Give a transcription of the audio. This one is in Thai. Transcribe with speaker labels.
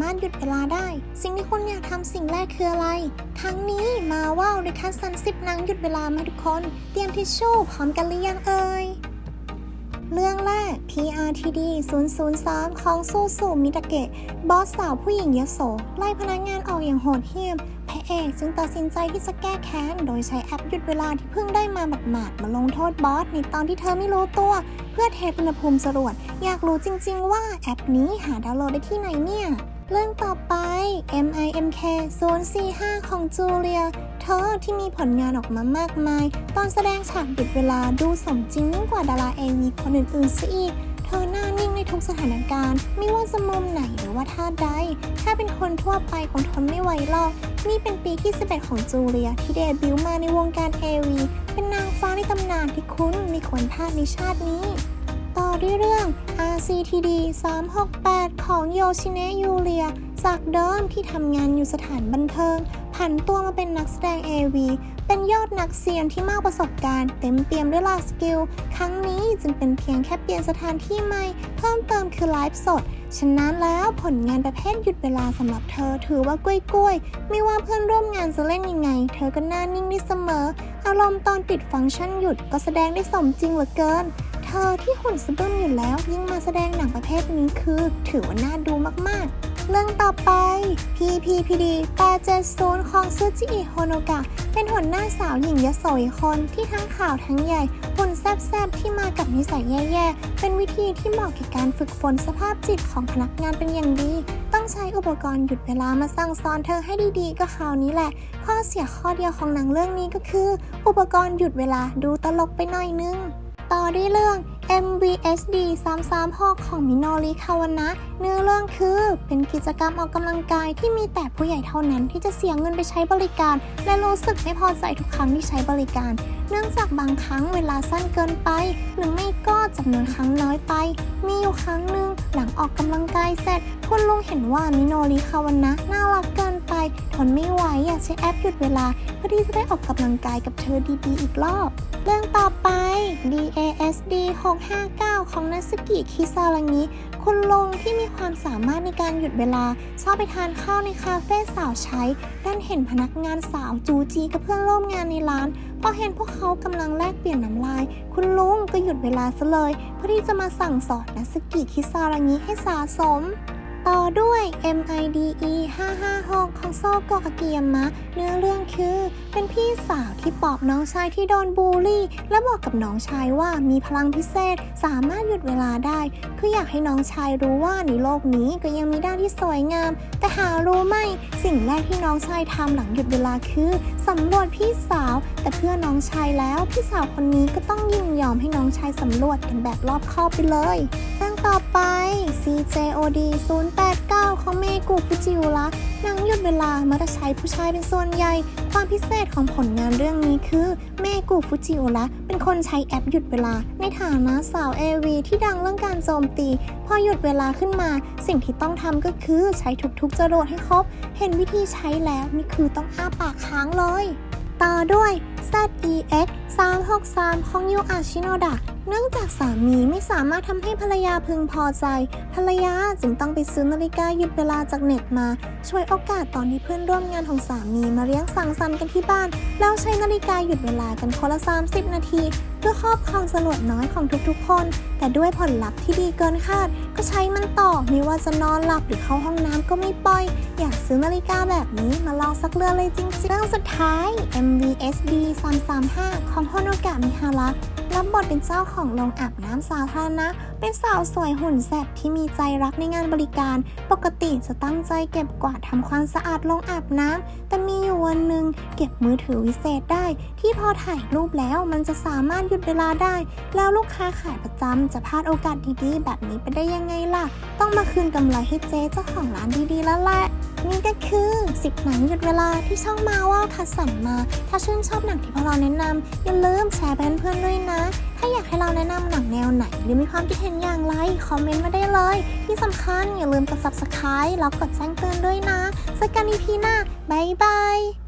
Speaker 1: ามารถหยุดเวลาได้ สิ่งที่คุณอยากทำสิ่งแรกคืออะไร ทั้งนี้มาว่าวเลยคัสซันสิบนังหยุดเวลามาทุกคน เตรียมทิชชู่พร้อมกันหรือยังเอ่ยเรื่องแรก PRTD 003 ของซูซูมิตะเกะ บอสสาวผู้หญิงยโส ไล่พนักงานออกอย่างโหดเหี้ยม พระเอกจึงตัดสินใจที่จะแก้แค้น โดยใช้แอปหยุดเวลาที่เพิ่งได้มาหมาดๆมาลงโทษบอสในตอนที่เธอไม่รู้ตัว เพื่อเทอุณหภูมิจรวด อยากรู้จริง ๆ ว่าแอปนี้หาดาวน์โหลดได้ที่ไหนเนี่ย เรื่องต่อไป MIMK 045 ของจูเลีย เธอที่มีผลงานออกมามากมาย ตอนแสดงฉากหยุดเวลาดูสมจริงยิ่งกว่าดาราเอวีคนอื่นๆซะอีก ทุกสถานการณ์ ไม่ว่าจะมุมไหนหรือว่าท่าใด ถ้าเป็นคนทั่วไปคงทนไม่ไหวหรอก นี่เป็นปีที่ 11 ของจูเลีย ที่เดบิวต์มาในวงการเอวีเป็นนางฟ้าในตำนานที่คุ้นไม่ควรพลาดในชาตินี้ ต่อด้วยเรื่อง RCTD 368 ของโยชิเนะยูเลีย จากเดิมที่ทำงานอยู่สถานบันเทิง ผันตัวมาเป็นนักแสดง AV เป็นยอดนักเซียนที่มากประสบการณ์ เต็มเปี่ยมด้วยลาสกิล ครั้งนี้จึงเป็นเพียงแค่เปลี่ยนสถานที่ใหม่ เพิ่มเติมคือไลฟ์สด ฉะนั้นแล้วผลงานประเภทหยุดเวลาสำหรับเธอถือว่ากล้วยๆไม่ว่าเพื่อนร่วมงานจะเล่นยังไง เธอก็หน้านิ่งได้เสมอ อารมณ์ตอนปิดฟังก์ชันหยุดก็แสดงได้สมจริงเหลือเกินเธอที่หุ่นสะบึ้มอยู่แล้วยิ่งมาแสดงหนังประเภทนี้คือ ถือว่าน่าดูมากๆ เรื่องต่อไป PPPD 870 ของซูจิอิโฮโนกะ เป็นหัวหน้าสาวหญิงยโสอีกคนที่ทั้งข่าวทั้งใหญ่หุ่นแซบๆ ที่มากับนิสัยแย่ๆ เป็นวิธีที่เหมาะแก่การฝึกฝนสภาพจิตของพนักงานเป็นอย่างดี ต้องใช้อุปกรณ์หยุดเวลามาสั่งสอนเธอให้ดีๆ ก็คราวนี้แหละ ข้อเสียข้อเดียวของหนังเรื่องนี้ก็คือ อุปกรณ์หยุดเวลาดูตลกไปหน่อยนึง ต่อด้วยเรื่อง MVSD 336ของมิโนริคาวนะ เนื้อเรื่องคือเป็นกิจกรรมออกกำลังกายที่มีแต่ผู้ใหญ่เท่านั้นที่จะเสียเงินไปใช้บริการ และรู้สึกไม่พอใจทุกครั้งที่ใช้บริการ เนื่องจากบางครั้งเวลาสั้นเกินไป หรือไม่ก็จำนวนครั้งน้อยไป มีอยู่ครั้งหนึ่งหลังออกกำลังกายเสร็จ คุณลุงเห็นว่ามิโนริคาวนะน่ารักเกินไป ทนไม่ไหวอยากใช้แอปหยุดเวลา พื่อที่จะได้ออกกำลังกายกับเธอดีๆอีกรอบ เรื่องต่อไป DASD 659 ของนัสกิคิซารังิคุณลุงที่มีความสามารถในการหยุดเวลา ชอบไปทานข้าวในคาเฟ่สาวใช้ดันเห็นพนักงานสาวจูจีกับเพื่อนร่วมงานในร้านพอเห็นพวกเขากำลังแลกเปลี่ยนน้ำลาย คุณลุงก็หยุดเวลาซะเลย เพื่อที่จะมาสั่งสอนนัสกิคิซารังิให้สะสม ต่อด้วย MIDE 556ของโซโกะอากิยมะ เนื้อเรื่องคือ เป็นพี่สาวที่ปอบน้องชายที่โดนบูลลี่ และบอกกับน้องชายว่ามีพลังพิเศษสามารถหยุดเวลาได้ คืออยากให้น้องชายรู้ว่าในโลกนี้ก็ยังมีด้านที่สวยงาม แต่หารู้ไหมสิ่งแรกที่น้องชายทำหลังหยุดเวลาคือสำรวจพี่สาว แต่เพื่อน้องชายแล้วพี่สาวคนนี้ก็ต้องยินยอมให้น้องชายสำรวจกันแบบรอบคอบไปเลย ต่อไป CJOD 089 ของเมกุฟุจิวระหนังหยุดเวลามักจะใช้ผู้ชายเป็นส่วนใหญ่ ความพิเศษของผลงานเรื่องนี้คือ เมกุฟุจิวระเป็นคนใช้แอปหยุดเวลา ในฐานะสาวเอวีที่ดังเรื่องการโจมตี พอหยุดเวลาขึ้นมา สิ่งที่ต้องทำก็คือใช้ทุกๆจรวดให้ครบ เห็นวิธีใช้แล้วนี่คือต้องอ้าปากค้างเลย ต่อด้วย ZEX 363 ของยูอาชิโนดะ เนื่องจากสามีไม่สามารถทำให้ภรรยาพึงพอใจ ภรรยาจึงต้องไปซื้อนาฬิกาหยุดเวลาจากเน็ตมา ช่วยโอกาสตอนที่เพื่อนร่วมงานของสามีมาเลี้ยงสังสรรค์กันที่บ้าน แล้วใช้นาฬิกาหยุดเวลากันคนละ 30 นาที เพื่อครอบครองสลวดน้อยของทุกๆคน แต่ด้วยผลลัพธ์ที่ดีเกินคาด ก็ใช้มันต่อไม่ว่าจะนอนหลับหรือเข้าห้องน้ำก็ไม่ปล่อย อยากซื้อนาฬิกาแบบนี้มาลองสักเรือนเลยจริงๆเรื่องสุดท้าย MVSD 335 ของโฮโนกะมิฮาระรับบทเป็นเจ้าของโรงอาบน้ำสาธารณะ เป็นสาวสวยหุ่นแซ่บที่มีใจรักในงานบริการ ปกติจะตั้งใจเก็บกวาดทำความสะอาดโรงอาบน้ำ แต่มีอยู่วันหนึ่งเก็บมือถือวิเศษได้ ที่พอถ่ายรูปแล้วมันจะสามารถหยุดเวลาได้ แล้วลูกค้าขายประจำจะพลาดโอกาสดีๆ แบบนี้ไปได้ยังไงล่ะ ต้องมาคืนกำไรให้เจ๊เจ้าของร้านดีๆแล้วแหละ นี่ก็คือ 10 หนังหยุดเวลาที่ช่องมาว่าคัดสรรมา ถ้าชื่นชอบหนังที่พวกเราแนะนำอย่าลืมแชร์ไปเพื่อนๆด้วยนะ ถ้าอยากให้เราแนะนำหนังแนวไหน หรือมีความคิดเห็นอย่างไร คอมเมนต์มาได้เลย ที่สำคัญอย่าลืมกด subscribe แล้วกดแจ้งเตือนด้วยนะสักกันอีพีหน้าบ๊ายบาย